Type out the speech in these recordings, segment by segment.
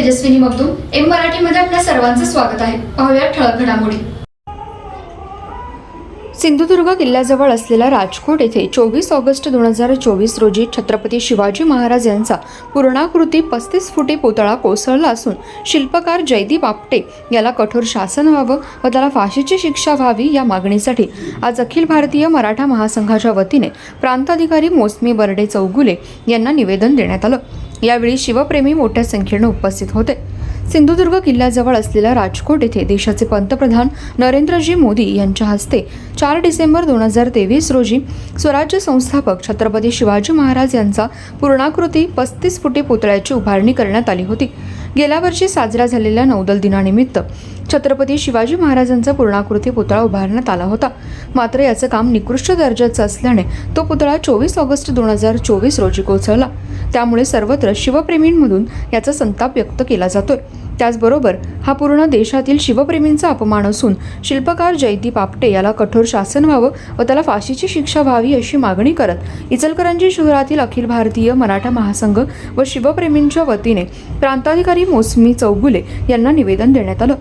Tejaswini Magdum M मराठीमध्ये आपल्या सर्वांचं स्वागत आहे. पाहूया ठळक घडामोडी. सिंधुदुर्ग किल्ल्याजवळ असलेल्या राजकोट येथे चोवीस ऑगस्ट दोन हजार चोवीस रोजी छत्रपती शिवाजी महाराज यांचा पूर्णाकृती पस्तीस फुटी पुतळा कोसळला असून शिल्पकार जयदीप आपटे याला कठोर शासन व्हावं व त्याला फाशीची शिक्षा व्हावी या मागणीसाठी आज अखिल भारतीय मराठा महासंघाच्या वतीने प्रांताधिकारी मोसमी बर्डे चौगुले यांना निवेदन देण्यात आलं. यावेळी शिवप्रेमी मोठ्या संख्येनं उपस्थित होते. सिंधुदुर्ग किल्ल्याजवळ असलेल्या राजकोट येथे देशाचे पंतप्रधान नरेंद्रजी मोदी यांच्या हस्ते चार डिसेंबर दोन हजार तेवीस रोजी स्वराज्य संस्थापक छत्रपती शिवाजी महाराज यांचा पूर्णाकृती पस्तीस फुटी पुतळ्याची उभारणी करण्यात आली होती. गेल्या वर्षी साजऱ्या झालेल्या नौदल दिनानिमित्त छत्रपती शिवाजी महाराजांचा पूर्णाकृती पुतळा उभारण्यात आला होता. मात्र याचं काम निकृष्ट दर्जाचं असल्याने तो पुतळा चोवीस ऑगस्ट दोन हजार चोवीस रोजी कोसळला. त्यामुळे सर्वत्र शिवप्रेमींमधून याचा संताप व्यक्त केला जातोय. त्याचबरोबर हा पूर्ण देशातील शिवप्रेमींचा अपमान असून शिल्पकार जयदीप आपटे याला कठोर शासन व्हावं व त्याला फाशीची शिक्षा व्हावी अशी मागणी करत इचलकरंजी शहरातील अखिल भारतीय मराठा महासंघ व शिवप्रेमींच्या वतीने प्रांताधिकारी मोसमी चौगुले यांना निवेदन देण्यात आलं.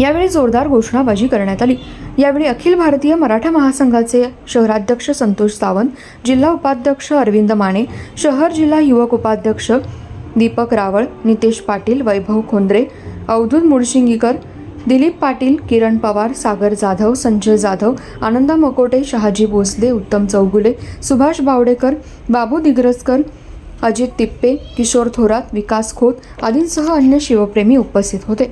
यावेळी जोरदार घोषणाबाजी करण्यात आली. यावेळी अखिल भारतीय मराठा महासंघाचे शहराध्यक्ष संतोष सावंत जिल्हा उपाध्यक्ष अरविंद माने शहर जिल्हा युवक उपाध्यक्ष दीपक रावळ नितेश पाटील वैभव खोंद्रे अवधूत मुळशिंगीकर दिलीप पाटील किरण पवार सागर जाधव संजय जाधव आनंदा मकोटे शहाजी भोसले उत्तम चौगुले सुभाष बावडेकर बाबू दिग्रजकर अजित तिप्पे किशोर थोरात विकास खोत आदींसह अन्य शिवप्रेमी उपस्थित होते.